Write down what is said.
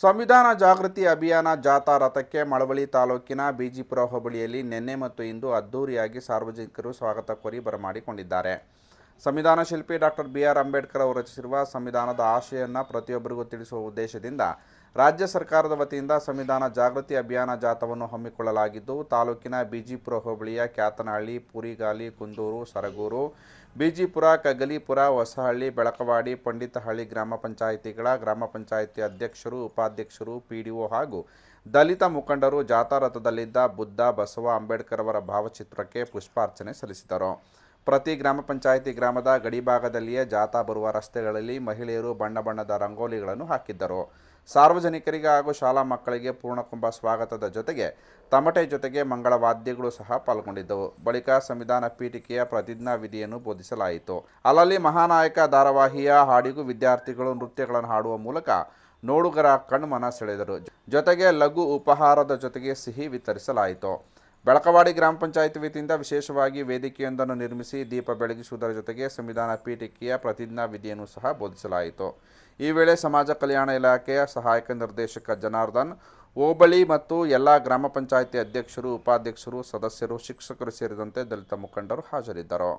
ಸಂವಿಧಾನ ಜಾಗೃತಿ ಅಭಿಯಾನ ಜಾಥಾ ರಥಕ್ಕೆ ಮಳವಳ್ಳಿ ತಾಲೂಕಿನ ಬಿಜಿಪುರ ಹೋಬಳಿಯಲ್ಲಿ ನಿನ್ನೆ ಮತ್ತು ಇಂದು ಅದ್ದೂರಿಯಾಗಿ ಸಾರ್ವಜನಿಕರು ಸ್ವಾಗತ ಕೋರಿ ಬರಮಾಡಿಕೊಂಡಿದ್ದಾರೆ. ಸಂವಿಧಾನ ಶಿಲ್ಪಿ ಡಾಕ್ಟರ್ ಬಿ ಆರ್ ಅಂಬೇಡ್ಕರ್ ಅವರು ರಚಿಸಿರುವ ಸಂವಿಧಾನದ ಆಶಯವನ್ನು ಪ್ರತಿಯೊಬ್ಬರಿಗೂ ತಿಳಿಸುವ ಉದ್ದೇಶದಿಂದ ರಾಜ್ಯ ಸರ್ಕಾರದ ವತಿಯಿಂದ ಸಂವಿಧಾನ ಜಾಗೃತಿ ಅಭಿಯಾನ ಜಾಥಾವನ್ನು ಹಮ್ಮಿಕೊಳ್ಳಲಾಗಿದ್ದು, ತಾಲೂಕಿನ ಬಿಜಿಪುರ ಹೋಬಳಿಯ ಕ್ಯಾತನಹಳ್ಳಿ, ಪುರಿಗಾಲಿ, ಕುಂದೂರು, ಸರಗೂರು, ಬಿಜಿಪುರ, ಕಗಲಿಪುರ, ಹೊಸಹಳ್ಳಿ, ಬೆಳಕವಾಡಿ, ಪಂಡಿತಹಳ್ಳಿ ಗ್ರಾಮ ಪಂಚಾಯಿತಿಗಳ ಗ್ರಾಮ ಪಂಚಾಯಿತಿ ಅಧ್ಯಕ್ಷರು, ಉಪಾಧ್ಯಕ್ಷರು, ಪಿಡಿಒ ಹಾಗೂ ದಲಿತ ಮುಖಂಡರು ಜಾಥಾ ರಥದಲ್ಲಿದ್ದ ಬುದ್ಧ ಬಸವ ಅಂಬೇಡ್ಕರ್ ಅವರ ಭಾವಚಿತ್ರಕ್ಕೆ ಪುಷ್ಪಾರ್ಚನೆ ಸಲ್ಲಿಸಿದರು. ಪ್ರತಿ ಗ್ರಾಮ ಪಂಚಾಯಿತಿ ಗ್ರಾಮದ ಗಡಿಭಾಗದಲ್ಲಿಯೇ ಜಾಥಾ ಬರುವ ರಸ್ತೆಗಳಲ್ಲಿ ಮಹಿಳೆಯರು ಬಣ್ಣ ಬಣ್ಣದ ರಂಗೋಲಿಗಳನ್ನು ಹಾಕಿದ್ದರು. ಸಾರ್ವಜನಿಕರಿಗೆ ಹಾಗೂ ಶಾಲಾ ಮಕ್ಕಳಿಗೆ ಪೂರ್ಣಕುಂಭ ಸ್ವಾಗತದ ಜೊತೆಗೆ ತಮಟೆ ಜೊತೆಗೆ ಮಂಗಳ ವಾದ್ಯಗಳು ಸಹ ಪಾಲ್ಗೊಂಡಿದ್ದವು. ಬಳಿಕ ಸಂವಿಧಾನ ಪೀಠಿಕೆಯ ಪ್ರತಿಜ್ಞಾ ವಿಧಿಯನ್ನು ಬೋಧಿಸಲಾಯಿತು. ಅಲ್ಲಲ್ಲಿ ಮಹಾನಾಯಕ ಧಾರಾವಾಹಿಯ ಹಾಡಿಗೂ ವಿದ್ಯಾರ್ಥಿಗಳು ನೃತ್ಯಗಳನ್ನು ಹಾಡುವ ಮೂಲಕ ನೋಡುಗರ ಕಣ್ಮನ ಸೆಳೆದರು. ಜೊತೆಗೆ ಲಘು ಉಪಹಾರದ ಜೊತೆಗೆ ಸಿಹಿ ವಿತರಿಸಲಾಯಿತು. ಬೆಳಕವಾಡಿ ಗ್ರಾಮ ಪಂಚಾಯತ್ ವತಿಯಿಂದ ವಿಶೇಷವಾಗಿ ವೇದಿಕೆಯೊಂದನ್ನು ನಿರ್ಮಿಸಿ ದೀಪ ಬೆಳಗಿಸುವುದರ ಜೊತೆಗೆ ಸಂವಿಧಾನ ಪೀಠಿಕೆಯ ಪ್ರತಿಜ್ಞಾ ವಿಧಿಯನ್ನು ಸಹ ಬೋಧಿಸಲಾಯಿತು. ಈ ವೇಳೆ ಸಮಾಜ ಕಲ್ಯಾಣ ಇಲಾಖೆಯ ಸಹಾಯಕ ನಿರ್ದೇಶಕ ಜನಾರ್ದನ್, ಹೋಬಳಿ ಮತ್ತು ಎಲ್ಲ ಗ್ರಾಮ ಪಂಚಾಯಿತಿ ಅಧ್ಯಕ್ಷರು, ಉಪಾಧ್ಯಕ್ಷರು, ಸದಸ್ಯರು, ಶಿಕ್ಷಕರು ಸೇರಿದಂತೆ ದಲಿತ ಮುಖಂಡರು ಹಾಜರಿದ್ದರು.